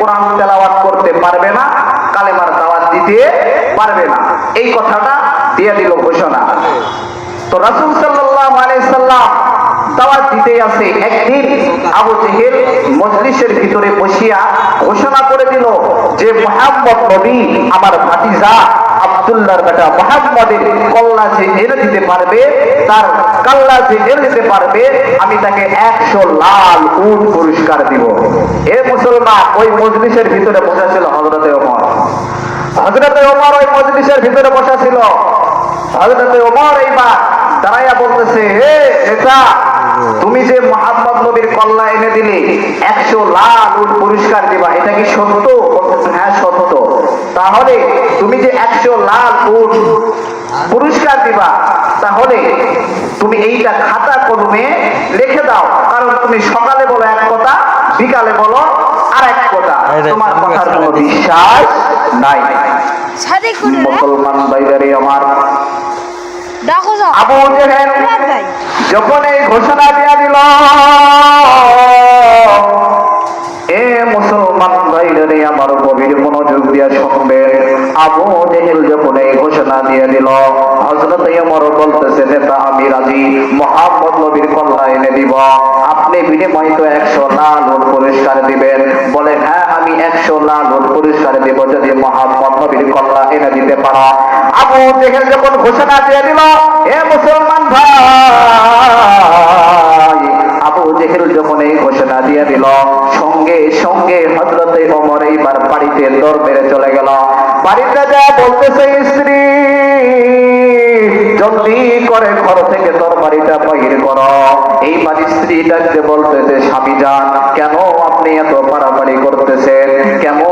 কোরআন তেলাওয়াত করতে পারবে না দাওয়াত দিতে পারবে না। এই কথাটা দিয়ে দিল ঘোষণা। তো আছে একদিন মজলিসের ভিতরে বসিয়া ঘোষণা করে দিল যে মোহাম্মদ নবী আমার ভাতিজা আব্দুল্লাহর বেটা মোহাম্মদের কল্লা যে এনে দিতে পারবে, তার কাল্লা যে এনে দিতে পারবে, আমি তাকে একশো লাল উট পুরস্কার দিব। এ মুসলমান ওই মজলিসের ভিতরে বসা ছিল হজরতে ওমর। হজরতে ওমর ওই মজলিসের ভিতরে বসা ছিল। হজরতে ওমর এইবার দাঁড়াইয়া বলতেছে, হে নেতা তুমি যে মোহাম্মদ নবীর কল্লা এনে দিলে একশো লাখ উট পুরস্কার দিবা এটা কি সত্য? বলতেছে হ্যাঁ সত্য। তাহলে তুমি যে একশো লাখ উট পুরস্কার দিবা তাহলে তুমি এইটা খাতা কলমে লিখে দাও কারণ তুমি সকালে বলো এক কথা বিকালে বলো আর এক কথা তোমার কথার কোনো বিশ্বাস নাই। মুসলমান ভাইদারি আমার। দেখো আবু জেহেল যখন এই ঘোষণা দিয়া দিল এ মুসলমান ভাইরে আমার গভীর মনোযোগ দিয়া শুনবেন আবু জেহেল যখন এই ঘোষণা দিয়ে দিল হজরত বলতেছে নেতা আমি রাজি। মোহাম্মদ নবীর এনে দিব। আপনি বিনিময় তো একশো লাল ওর পুরস্কার দিবেন। বলে হ্যাঁ একশো দিব যদি এনে দিতে আবু যখন ঘোষণা দিয়ে দিল মুসলমান ভাই, আবু জেহেল যখন এই ঘোষণা দিয়ে দিল, সঙ্গে সঙ্গে হজরতে ওমর এইবার বাড়িতে দৌড় মেরে চলে গেল। বাড়িতে যা বলতেছে স্ত্রী জলদি করে ঘর থেকে তরবারিটা বাহির কর। এই বাড়ি স্ত্রী ডাকতে বলতেছে, স্বামী যান, কেন আপনি এত বাড়াবাড়ি করতেছেন? কেমন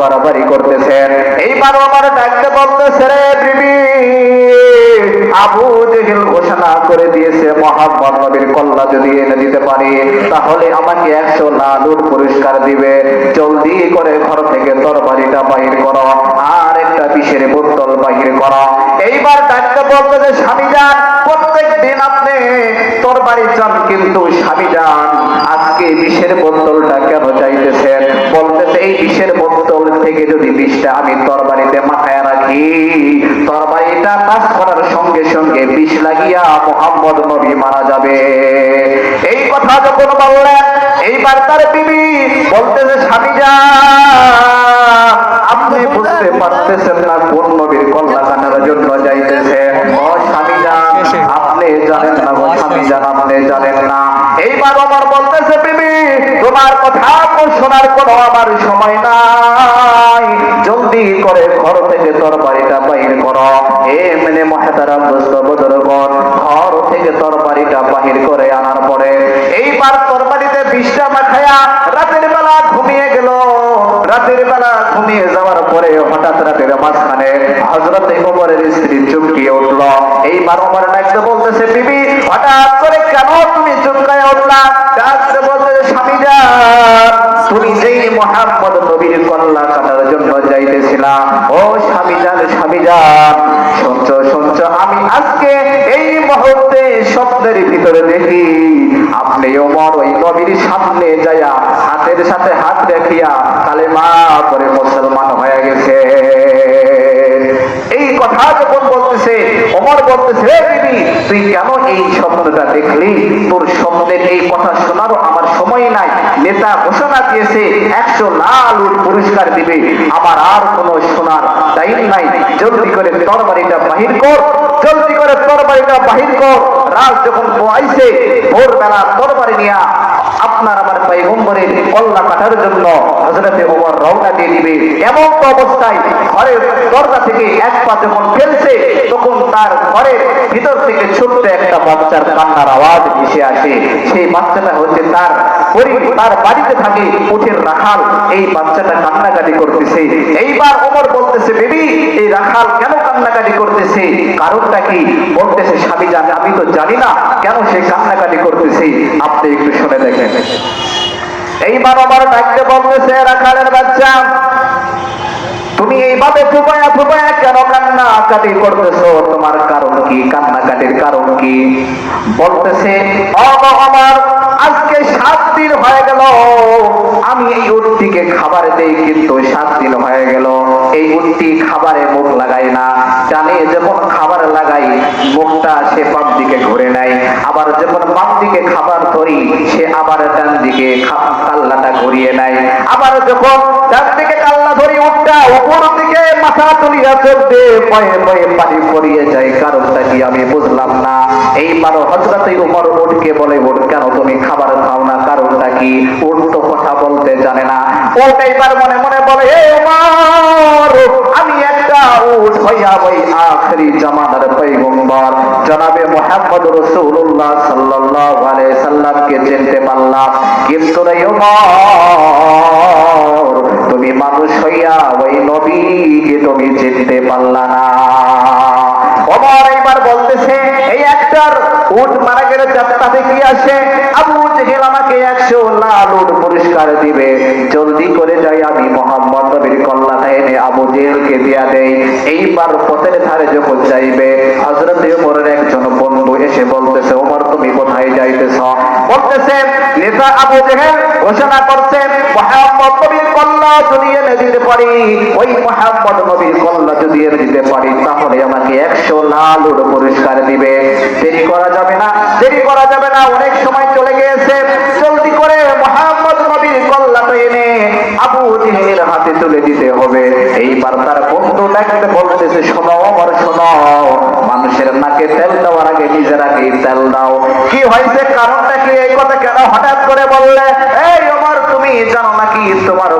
বাড়াবাড়ি করতেছেন। এইবার আমার ডাকতে বলতেছে রে বিবি। আবু জেহেল ঘোষণা করে দিয়েছে, মোহাম্মদ নবীর কল্লা যদি এনে দিতে পারি, তাহলে আমাকে একশো লালুর পুরস্কার দিবে। জলদি করে ঘর থেকে তরবারিটা বাহির করো আর একটা বিষের বোতল বাহির করো। এইবার ডাকতে বলতে যে স্বামী যান প্রত্যেক দিন আপনি তরবারি চান, কিন্তু স্বামী যান আজকে বিষের বোতলটা কেন চাইতেছেন? বলতেছে, এই বিষের বোতল থেকে যদি বিষটা আমি তরবারিতে মাথায় রাখি, তরবারিটা কাজ করার সঙ্গে সঙ্গে বিষ লাগিয়া মোহাম্মদ নবী মারা যাবে। এই কথা যখন বললেন, এইবার তার বিবি বলতেছে স্বামী যা, আপনি বুঝতে পারতেছেন না কোন নবীর কল্লা কাটার জন্য যাইতেছে। ও স্বামী যান আপনি জানেন না গো স্বামী যান আপনি জানেন না। এইবার আমার বলতেছে, বিবি, তোমার কথা শোনার কোনো আমার সময় নাই। জলদি করে ঘর থেকে তোর বাড়িটা বাহির করো। এ মেনে মহেতারাম দোস্ত বদরগণ ঘর থেকে তোর বাড়িটা বাহির করে আনার পরে এইবার তোর বাড়িতে বিষটা মাখায়া রাতের বেলা ঘুমিয়ে গেল। রাতের বেলা ঘুমিয়ে যাওয়ার পরে হঠাৎ রাতের মাঝখানে হজরত ওমরের স্ত্রী চমকিয়ে উঠল। এইবার ওমর ডাকতে বলতেছে, বিবি, হঠাৎ করে কেন তুমি চমকায় উঠলা? ডাকতে বলতেছে, স্বামী যান তুমি যেই মোহাম্মদ নবীর কল্লা কাটার জন্য যাইতেছিলা ও স্বামী শুনছ শুনছ আমি আজকে এই মুহূর্তে স্বপ্নের ভিতরে দেখি, আপনি ওমর ওই নবীর সামনে যাইয়া হাতের সাথে হাত রাখিয়া কালেমা করে মুসলমান হয়ে গেছে। বলতেছে "হে তুই কেন এই স্বপ্নটা দেখলি? তোর স্বপ্নের এই কথা শোনারও আমার সময় নাই। নেতা ঘোষণা দিয়েছে, একশো লাল পুরস্কার দিবে। আমার আর কোনো শোনার টাইম নাই। জলদি করে তরবারিটা বাহির কর। জলদি করে তরবারিটা বাহির কর। রাত যখন পোয়াইছে, ভোরবেলা তরবারি নিয়া আপনার আমার পৈগম্বরের কল্লা কাটার জন্য হজরতে ওমর রওনা দিয়ে দিবে। এমন তো অবস্থায় ঘরের দরজা থেকে এক পা যখন ফেলছে, তখন তার ঘরের ভিতর থেকে ছোট্ট একটা বাচ্চার কান্নার আওয়াজ ভেসে আসে। সেই বাচ্চাটা হচ্ছে তার পরি- তার বাড়িতে থাকে উঠের রাখাল। এই বাচ্চাটা কান্নাকাটি করতেছে। এইবার ওমর বলতেছে, বেবি, এই রাখাল কেন কান্নাকাটি করতেছে? কারণটা কি? বলতেছে, স্বামী জানে, আমি তো জানি না কেন সে কান্নাকাটি করতেছে। আপনি একটু শুনে দেখেন। এইবার আমার ডাকতে বলতেছে, রাখালের বাচ্চা, তুমি এই ফুপায়া ফুপায়া কেন কান্না কাটি করতেছো? তোমার কারণ কি? কান্নাকাটির কারণ কি? বলতেছে আজকে সাত দিন হয়ে গেল। আমি এই উটটিকে খাবার দেই, কিন্তু সাত দিন হয়ে গেল। এই উটটি খাবারে মুখ লাগায় না। জানে যখন খাবার লাগাই, মুখটা সে বাম দিকে ঘুরে নেয়। আবার যখন বাম দিকে খাবার ধরি, সে আবার ডান দিকে কাল্লাটা ঘুরিয়ে নেয়। আবার যখন ডান দিকে কাল্লা ধরি, উঠটা উপর দিকে মাথা তুলিয়া দিয়ে পয়ে পয়ে পানি পড়িয়ে যায়। কারণটা কি আমি বুঝলাম না। এইবার হজরতে উমর উঠকে বলে, উঠ কেন তুমি খাবার খাও না? কারণটা কি? উঠ তো কথা বলতে জানে না। উঠ এইবার মনে মনে বলে হে উমর, আমি উঠ হইয়া ওই আখরি জামানার পৈগম্বর জনাবে পারলাম। কিন্তু রে তুমি মানুষ হইয়া ওই নবীকে তুমি চিনতে পারলা না। এইবার বলতেছে, এই একটার উট মারা গেলে চারটাতে কি আসে। আবু জেহেল আমাকে একশো লাল পুরস্কার দিবে। জলদি করে যাই আমি মোহাম্মদ নবীর এনে আবু জেলকে দিয়া দেই। এইবার পথের ধারে যখন যাইবে হজরত ওমরের একজন বন্ধু এসে বলতেছে, ওমর, তুমি কোথায় যাইতেছ? বলতেছে, নেতা আবু জেহেল ঘোষণা করছে, মোহাম্মদ নবীর কল্লা যদি এনে দিতে পারি, ওই মোহাম্মদ নবীর কল্লা যদি এনে দিতে পারি, তাহলে আমাকে একশো লাল দিবে। দেরি করা যাবে না, দেরি করা যাবে না, অনেক সময় চলে গিয়েছে। জলদি করে মোহাম্মদ নবীর এনে আবু জেহেলের হাতে তুলে দিতে হবে। এইবার তার বন্ধু ডাকতে বলতেছে, শোনো, আমার শোনো, মানুষের নাকে তেল দেওয়ার আগে নিজের আগে তেল দাও। কি হয়েছে? কারণটা কি? এই কথা কেন হঠাৎ করে বললে? এই আমার তুমি জানো নাকি তোমার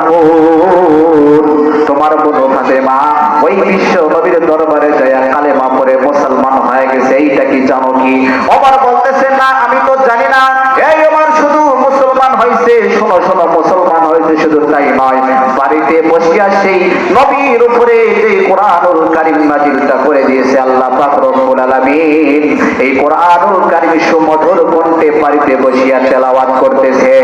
তোমার বোন ফাতেমা, ওই বিশ্ব নবীর দরবারে যায় কালেমা পরে মুসলমান হয়ে গেছে, এইটা কি জানো কি? আমার বলতেছে, না, আমি তো জানি না। এই আমার শুধু মুসলমান হয়েছে শোনো শোনো, মুসলমান হয়েছে শুধু তাই নয়। বাড়িতে বসিয়া সেই নবীর উপরে যে কোরআনুল কারিম নাজিলটা করে দিয়েছে আল্লাহ পাক রব্বুল আলামিন, এই কোরআনুল কারিম সুমধুর কণ্ঠে বাড়িতে বসিয়া তেলাওয়াত করতেছে।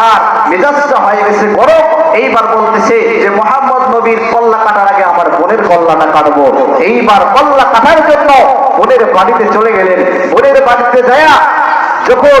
তার মেজাজটা হয়ে গেছে গরম। এইবার বলতেছে যে, মোহাম্মদ নবীর কল্লা কাটার আগে আমার বোনের কল্লাটা কাটবো। এইবার কল্লা কাটার জন্য বোনের বাড়িতে চলে গেলেন। বোনের বাড়িতে যায়া যখন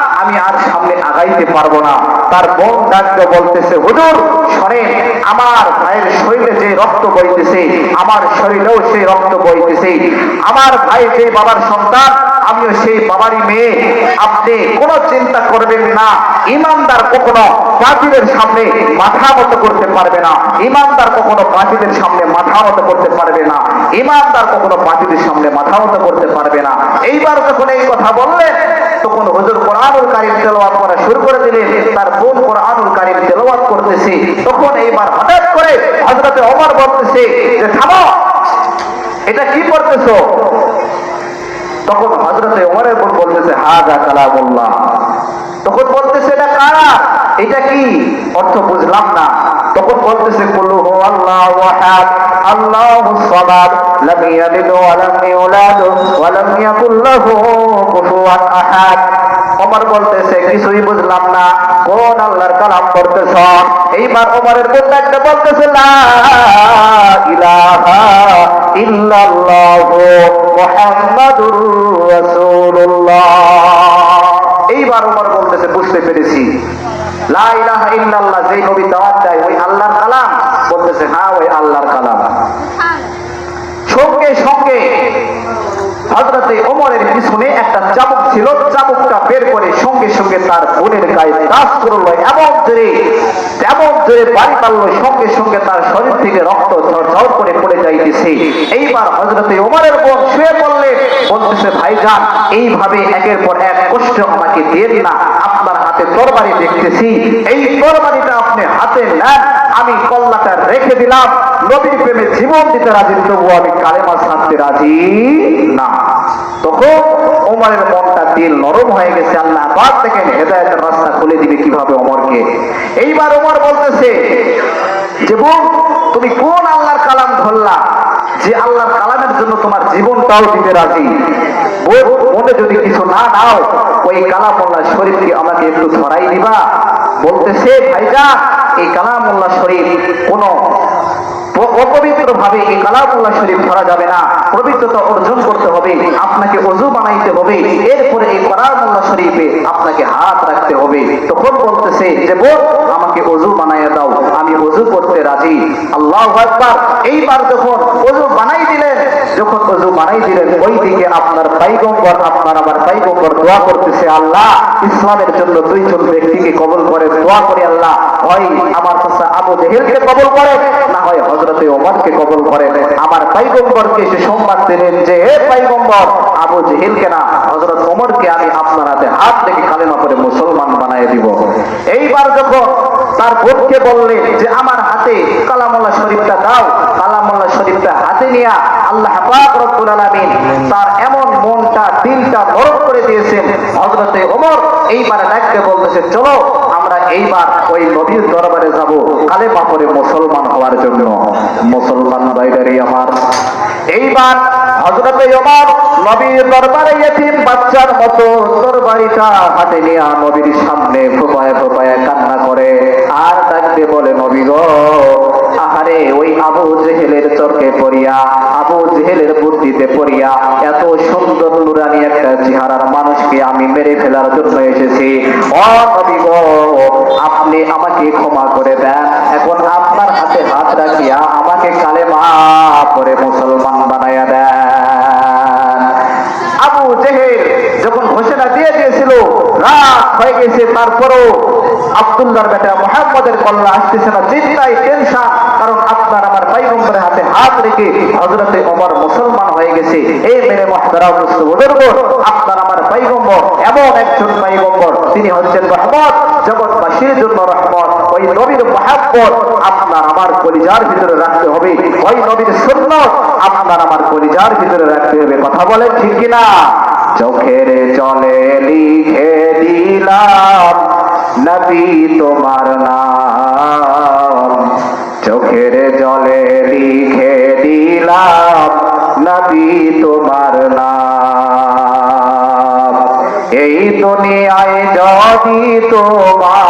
আমি আর সামনে আগাইতে পারব না। তার বোন ডাকতে বলতেছে, হুজুর, শোনেন, আমার ভাইয়ের শরীরে যে রক্ত বইতেছে, আমার শরীরেও সেই রক্ত বইতেছে। আমার ভাই যে বাবার সন্তান আমিও সেই বাবারই মেয়ে। আপনি কোনো চিন্তা করবেন না। ইমানদার কখনো বাতিলের সামনে মাথা মতো করতে পারবে না। ইমানদার কখনো বাতিলের সামনে মাথা মতো করতে পারবে না। ইমানদার কখনো বাতিলের সামনে মাথা মতো করতে পারবে না। এইবার যখন এই কথা বললেন, তখন হুজুর কোরআনুল কারিম তেলাওয়াত করা শুরু করে দিলেন। তার বোন কোরআনুল কারিম তেলাওয়াত করতেছে। তখন এইবার হঠাৎ করে হযরতে ওমর বলতেছে যে, থামো। এটা কি করতেছো? তখন হজরতে ওমরের উপর বলতেছে হাজা বললাম তখন বলতেছে, এটা কারা? এটা কি? অর্থ বুঝলাম না। তখন বলতেছে, কুলু হু আল্লাহু আহাদ আল্লাহুস সামাদ লাম ইয়ালিদ ওয়া লাম ইউলাদ ওয়া লাম ইয়াকুল লাহু কুফুয়ান আহাদ। ওমর বলতেছে, কিছুই বুঝলাম না, কোন আল্লাহর কালাম করতেছ এইবার ওমরের বোন একটা বলতেছে, লা ইলাহা ইল্লাল্লাহু মুহাম্মাদুর রাসূলুল্লাহ। এইবার ওমর বলতেছে, বুঝতে পেরেছি। লা ইলাহা ইল্লাল্লাহ, যেই নবী দাওয়াত বলতেছে হ্যাঁ ওই আল্লাহর কালাম। সঙ্গে সঙ্গে হজরতে ওমরের পিছনে একটা চাবুক ছিল, চাবুকটা বের করে সঙ্গে সঙ্গে তার বোনের গায়ে করল এমন জোরে এমন জোরে বাড়ি পারল সঙ্গে সঙ্গে তার শরীর থেকে রক্ত ঝড় করে পড়ে যাইতেছে। এইবার হজরতে ওমরের বোন শুয়ে বলতেছে ভাইজান, এইভাবে একের পর এক কষ্ট আমাকে দিয়েন না। আপনার হাতে তরবারি দেখতেছি। এই তরবারিটা আপনি হাতে নেন। আমি কল্লাটা রেখে দিলাম। নবীর প্রেমে জীবন দিতে রাজি, তবুও আমি কালেমা ছাড়তে রাজি না। তখন ওমরের মনটা দিল নরম হয়ে গেছে। আল্লাহ বাদ দেখেন, হেদায়তের রাস্তা খুলে দিবে কীভাবে ওমরকে। এইবার ওমর বলতেছে, যে বোন, তুমি কোন আল্লাহর কালাম ধরলা যে আল্লাহর কালামের জন্য জীবনটাও দিতে রাজি। মনে যদি কিছু না নাও ওই কালামুল্লাহ শরীফকে আমাকে একটু ধরাই দিবা। বলতেছে, ভাইজা, এই কালামুল্লাহ শরীফ কোন অপবিত্র ভাবে এই কালামুল্লাহ শরীফ ধরা যাবে না। পবিত্রতা অর্জন করতে হবে, আপনাকে অজু বানাইতে হবে। এরপরে এই কালামুল্লাহ শরীফে আপনাকে হাত রাখতে হবে। তখন বলতেছে যে বোন আমাকে অজু বানাইয়া দাও। আমি অজু করতে রাজি। আল্লাহ আকবার। এইবার যখন অজু বানাই দিলেন যখন অজু বানাই দিলেন ওই দিকে আপনার পাইগম্বর, আপনার আমার পাইগম্বর দোয়া করতেছে, আল্লাহ, ইসলামের জন্য দুইজন ব্যক্তিকে কবল করে, দোয়া করে আল্লাহ, হয় আমার কাছে আবু জেহেলকে কবল করে, না হয় হজরতে ওমরকে কবল করে। আমার পাইগম্বরকে সে সম্মান দিলেন যে, হে পাইগম্বর, আবু জেহেলকে না হজরত ওমরকে আমি আপনার হাতে হাত থেকে কালেমা করে মুসলমান বানায় দিব। এইবার যখন তার ভোটকে বললেন যে, আমার হাতে কালামুল্লাহ শরীফটা দাও। কালামুল্লাহ শরীফটা হাতে নিয়ে আল্লাহ পাক আলামিন তার এমন মনটা, দিলটা নরম করে দিয়েছেন। হযরতে ওমর এইবার ডাকতে বলতেছে, চলো আমরা এইবার ওই নবীর দরবারে যাব কালেমা পড়ে মুসলমান হওয়ার জন্য। মুসলমান বাইরে আমার এইবার হযরতে ওমর নবীর দরবারে ইয়েতিম বাচ্চার মতো তরবারিটা হাতে নিয়ে নবীর সামনে ফোপায় ফোপায় কান্না করে, আর ডাকতে বলে, নবী গো, আহারে, ওই আবু জেহেলের চরকে পড়িয়া, আবু জেহেলের বুদ্ধিতে পড়িয়া, এত সুন্দর নুরানি একটা চেহারার মানুষকে আমি মেরে ফেলার জন্য এসেছি। আপনি আমাকে ক্ষমা করে দেন। এখন আপনার হাতে হাত রাখিয়া আমাকে কালেমা পরে মুসলমান বানাইয়া দেন। আবু জেহেল যখন ঘোষণা দিয়ে দিয়েছিল, রাত হয়ে গেছে, তারপরও আব্দুল্লাহর বেটা মোহাম্মদের কল্লা আসতেছে না, চিন্তায় টেনশন, কারণ আপনার আমার পাইগম্বরের হাতে হাত রেখে হজরতে ওমর মুসলমান হয়ে গেছে। এই মেরে মহাদারা বুজুর্গ, আপনার আমার পাইগম্বর এমন একজন পাইগম্বর তিনি হচ্ছেন রহমত, জগৎবাসীর জন্য রহমত। ওই নবীর মহাব্বত আপনার আমার কলিজার ভিতরে রাখতে হবে। ওই নবীর সুন্নত আপনার আমার কলিজার ভিতরে রাখতে হবে। কথা বলেন ঠিক কিনা? চোখের জলে লিখে দিলাম নবী তোমার নাম। চোখের জলে লিখে দিলাম নবী তোমার নাম। এই দুনিয়ায় যদি তোমার